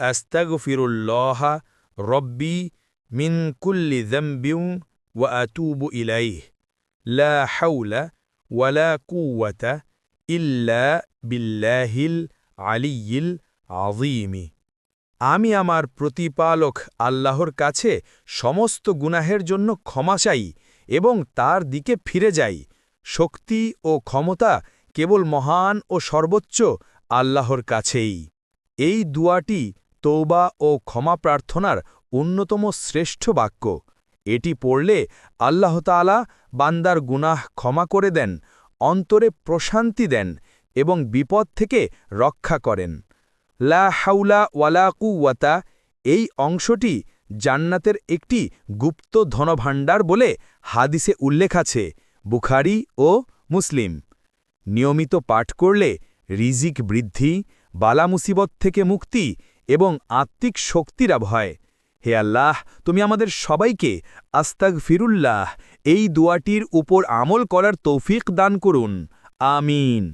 আস্তাগফিরুল্লাহ রব্বি মিন কুল্লি যামবিউ ওয়া আতুবু ইলাইহ লা হাওলা ওয়ালা কুওয়াতা ইল্লা বিল্লাহিল আলিয়িল আযীমি আমি আমার প্রতিপালক আল্লাহর কাছে সমস্ত গুনাহের জন্য ক্ষমা চাই এবং তার দিকে ফিরে যাই। শক্তি ও ক্ষমতা কেবল মহান ও সর্বোচ্চ আল্লাহর কাছেই। এই দুয়াটি তৌবা ও ক্ষমা প্রার্থনার অন্যতম শ্রেষ্ঠ বাক্য। এটি পড়লে আল্লাহ তাআলা বান্দার গুনাহ ক্ষমা করে দেন, অন্তরে প্রশান্তি দেন এবং বিপদ থেকে রক্ষা করেন। লা হাউলা ওয়ালা এই অংশটি জান্নাতের একটি গুপ্ত ধনভাণ্ডার বলে হাদিসে উল্লেখ আছে, বুখারি ও মুসলিম। নিয়মিত পাঠ করলে রিজিক বৃদ্ধি, বালা মুসিবত থেকে মুক্তি এবং আত্মিক শক্তির হয় হে আল্লাহ, তুমি আমাদের সবাইকে আস্তাক ফিরুল্লাহ এই দোয়াটির উপর আমল করার তৌফিক দান করুন। আমিন।